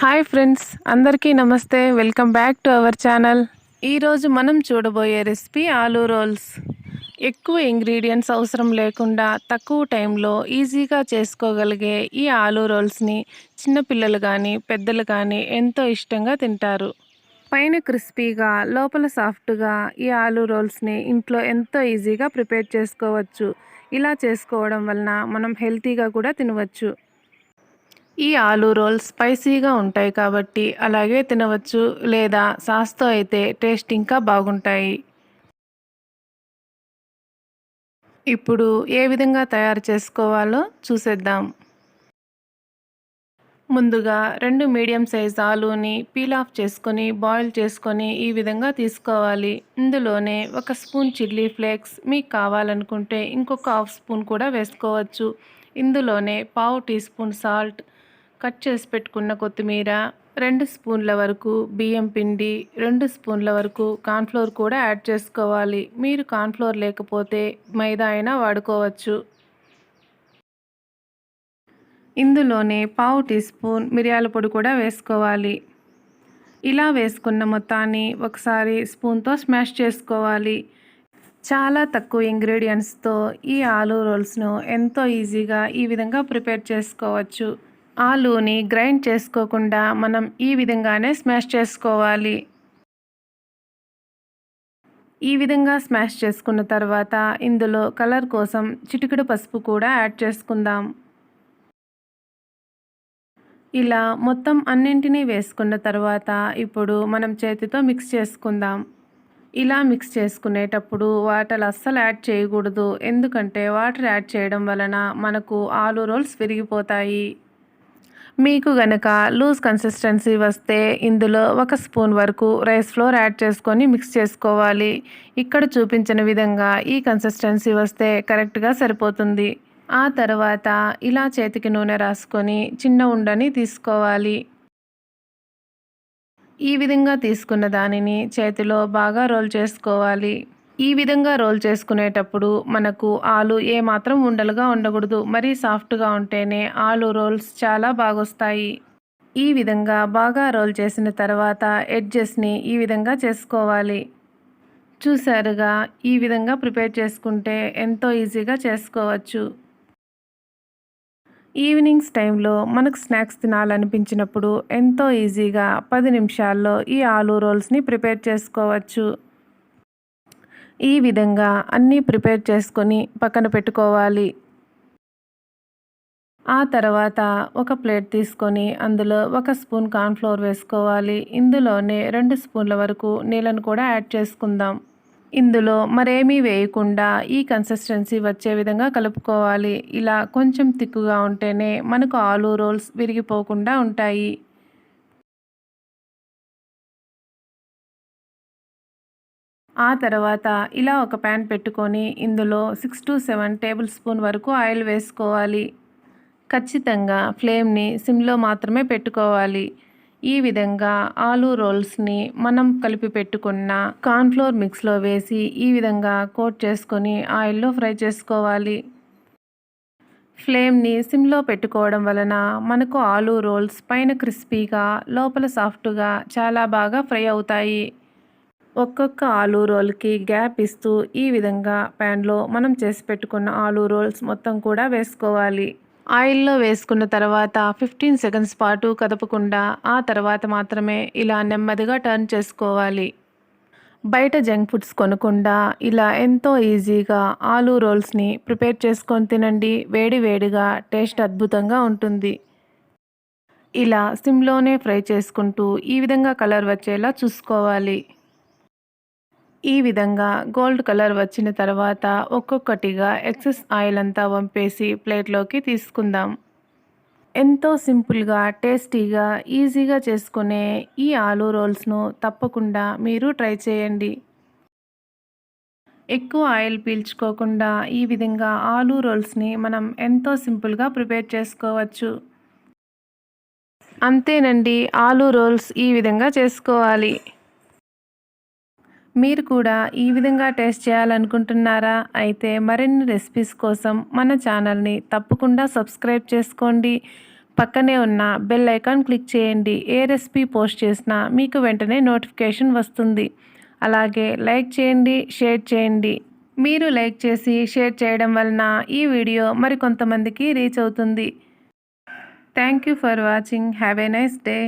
Hi friends అందరికీ namaste. Welcome back to our channel. ఈరోజు మనం చూడబోయే రెసిపీ ఆలూ రోల్స్. ఎక్కువ ఇంగ్రీడియంట్స్ అవసరం లేకుండా తక్కువ టైంలో ఈజీగా చేసుకోగలిగే ఈ ఆలూ రోల్స్ని చిన్నపిల్లలు కానీ పెద్దలు కానీ ఎంతో ఇష్టంగా తింటారు. పైన క్రిస్పీగా లోపల సాఫ్ట్గా ఈ ఆలూ రోల్స్ని ఇంట్లో ఎంతో ఈజీగా ప్రిపేర్ చేసుకోవచ్చు. ఇలా చేసుకోవడం వలన మనం హెల్తీగా కూడా తినవచ్చు. ఈ ఆలూ రోల్స్ స్పైసీగా ఉంటాయి కాబట్టి అలాగే తినవచ్చు లేదా సాస్తో అయితే టేస్ట్ ఇంకా బాగుంటాయి. ఇప్పుడు ఏ విధంగా తయారు చేసుకోవాలో చూసేద్దాం. ముందుగా రెండు మీడియం సైజ్ ఆలూని పీల్ ఆఫ్ చేసుకొని బాయిల్ చేసుకొని ఈ విధంగా తీసుకోవాలి. ఇందులోనే ఒక స్పూన్ చిల్లీ ఫ్లేక్స్ మీకు కావాలనుకుంటే ఇంకొక హాఫ్ స్పూన్ కూడా వేసుకోవచ్చు. ఇందులోనే పావు టీ స్పూన్ సాల్ట్ కట్ చేసి పెట్టుకున్న కొత్తిమీర రెండు స్పూన్ల వరకు బియ్యం పిండి రెండు స్పూన్ల వరకు కార్న్ఫ్లోర్ కూడా యాడ్ చేసుకోవాలి. మీరు కార్న్ఫ్లోర్ లేకపోతే మైదా అయినా వాడుకోవచ్చు. ఇందులోనే పావు టీ స్పూన్ మిరియాల పొడి కూడా వేసుకోవాలి. ఇలా వేసుకున్న మొత్తాన్ని ఒకసారి స్పూన్తో స్మాష్ చేసుకోవాలి. చాలా తక్కువ ఇంగ్రీడియంట్స్తో ఈ ఆలూ రోల్స్ను ఎంతో ఈజీగా ఈ విధంగా ప్రిపేర్ చేసుకోవచ్చు. ఆలూని గ్రైండ్ చేసుకోకుండా మనం ఈ విధంగానే స్మాష్ చేసుకోవాలి. ఈ విధంగా స్మాష్ చేసుకున్న తర్వాత ఇందులో కలర్ కోసం చిటికెడు పసుపు కూడా యాడ్ చేసుకుందాం. ఇలా మొత్తం అన్నింటినీ వేసుకున్న తర్వాత ఇప్పుడు మనం చేతితో మిక్స్ చేసుకుందాం. ఇలా మిక్స్ చేసుకునేటప్పుడు వాటర్ అస్సలు యాడ్ చేయకూడదు ఎందుకంటే వాటర్ యాడ్ చేయడం వలన మనకు ఆలూ రోల్స్ విరిగిపోతాయి. మీకు గనక లూజ్ కన్సిస్టెన్సీ వస్తే ఇందులో ఒక స్పూన్ వరకు రైస్ ఫ్లోర్ యాడ్ చేసుకొని మిక్స్ చేసుకోవాలి. ఇక్కడ చూపించిన విధంగా ఈ కన్సిస్టెన్సీ వస్తే కరెక్ట్గా సరిపోతుంది. ఆ తర్వాత ఇలా చేతికి నూనె రాసుకొని చిన్న ఉండని తీసుకోవాలి. ఈ విధంగా తీసుకున్న దానిని చేతిలో బాగా రోల్ చేసుకోవాలి. ఈ విధంగా రోల్ చేసుకునేటప్పుడు మనకు ఆలు ఏమాత్రం ఉండలుగా ఉండకూడదు. మరీ సాఫ్ట్గా ఉంటేనే ఆలు రోల్స్ చాలా బాగొస్తాయి. ఈ విధంగా బాగా రోల్ చేసిన తర్వాత ఎడ్జెస్ని ఈ విధంగా చేసుకోవాలి. చూసారుగా ఈ విధంగా ప్రిపేర్ చేసుకుంటే ఎంతో ఈజీగా చేసుకోవచ్చు. ఈవినింగ్స్ టైంలో మనకు స్నాక్స్ తినాలనిపించినప్పుడు ఎంతో ఈజీగా పది నిమిషాల్లో ఈ ఆలూ రోల్స్ని ప్రిపేర్ చేసుకోవచ్చు. ఈ విధంగా అన్నీ ప్రిపేర్ చేసుకొని పక్కన పెట్టుకోవాలి. ఆ తర్వాత ఒక ప్లేట్ తీసుకొని అందులో ఒక స్పూన్ కార్న్ఫ్లోర్ వేసుకోవాలి. ఇందులోనే రెండు స్పూన్ల వరకు నీళ్ళను కూడా యాడ్ చేసుకుందాం. ఇందులో మరేమీ వేయకుండా ఈ కన్సిస్టెన్సీ వచ్చే విధంగా కలుపుకోవాలి. ఇలా కొంచెం తిక్కుగా ఉంటేనే మనకు ఆలు రోల్స్ విరిగిపోకుండా ఉంటాయి. ఆ తర్వాత ఇలా ఒక ప్యాన్ పెట్టుకొని ఇందులో six to seven tablespoon వరకు ఆయిల్ వేసుకోవాలి. ఖచ్చితంగా ఫ్లేమ్ని సిమ్లో మాత్రమే పెట్టుకోవాలి. ఈ విధంగా ఆలూ రోల్స్ని మనం కలిపి పెట్టుకున్న కార్న్ఫ్లోర్ మిక్స్లో వేసి ఈ విధంగా కోట్ చేసుకొని ఆయిల్లో ఫ్రై చేసుకోవాలి. ఫ్లేమ్ని సిమ్లో పెట్టుకోవడం వలన మనకు ఆలూ రోల్స్ పైన క్రిస్పీగా లోపల సాఫ్ట్గా చాలా బాగా ఫ్రై అవుతాయి. ఒక్కొక్క ఆలూ రోల్కి గ్యాప్ ఇస్తూ ఈ విధంగా ప్యాన్లో మనం చేసి పెట్టుకున్న ఆలూ రోల్స్ మొత్తం కూడా వేసుకోవాలి. ఆయిల్లో వేసుకున్న తర్వాత ఫిఫ్టీన్ సెకండ్స్ పాటు కదపకుండా ఆ తర్వాత మాత్రమే ఇలా నెమ్మదిగా టర్న్ చేసుకోవాలి. బయట జంక్ ఫుడ్స్ కొనకుండా ఇలా ఎంతో ఈజీగా ఆలూ రోల్స్ని ప్రిపేర్ చేసుకొని తినండి. వేడి వేడిగా టేస్ట్ అద్భుతంగా ఉంటుంది. ఇలా సిమ్లోనే ఫ్రై చేసుకుంటూ ఈ విధంగా కలర్ వచ్చేలా చూసుకోవాలి. ఈ విధంగా గోల్డ్ కలర్ వచ్చిన తర్వాత ఒక్కొక్కటిగా ఎక్సెస్ ఆయిల్ అంతా వంపేసి ప్లేట్లోకి తీసుకుందాం. ఎంతో సింపుల్గా టేస్టీగా ఈజీగా చేసుకునే ఈ ఆలూ రోల్స్ను తప్పకుండా మీరు ట్రై చేయండి. ఎక్కువ ఆయిల్ పీల్చుకోకుండా ఈ విధంగా ఆలూ రోల్స్ని మనం ఎంతో సింపుల్గా ప్రిపేర్ చేసుకోవచ్చు. అంతేనండి ఆలూ రోల్స్ ఈ విధంగా చేసుకోవాలి. మీరు కూడా ఈ విధంగా టేస్ట్ చేయాలనుకుంటున్నారా? అయితే మరిన్ని రెసిపీస్ కోసం మన ఛానల్ని తప్పకుండా సబ్స్క్రైబ్ చేసుకోండి. పక్కనే ఉన్న బెల్ ఐకాన్ క్లిక్ చేయండి. ఏ రెసిపీ పోస్ట్ చేసినా మీకు వెంటనే నోటిఫికేషన్ వస్తుంది. అలాగే లైక్ చేయండి షేర్ చేయండి. మీరు లైక్ చేసి షేర్ చేయడం వలన ఈ వీడియో మరికొంతమందికి రీచ్ అవుతుంది. Thank you for watching. Have a nice day.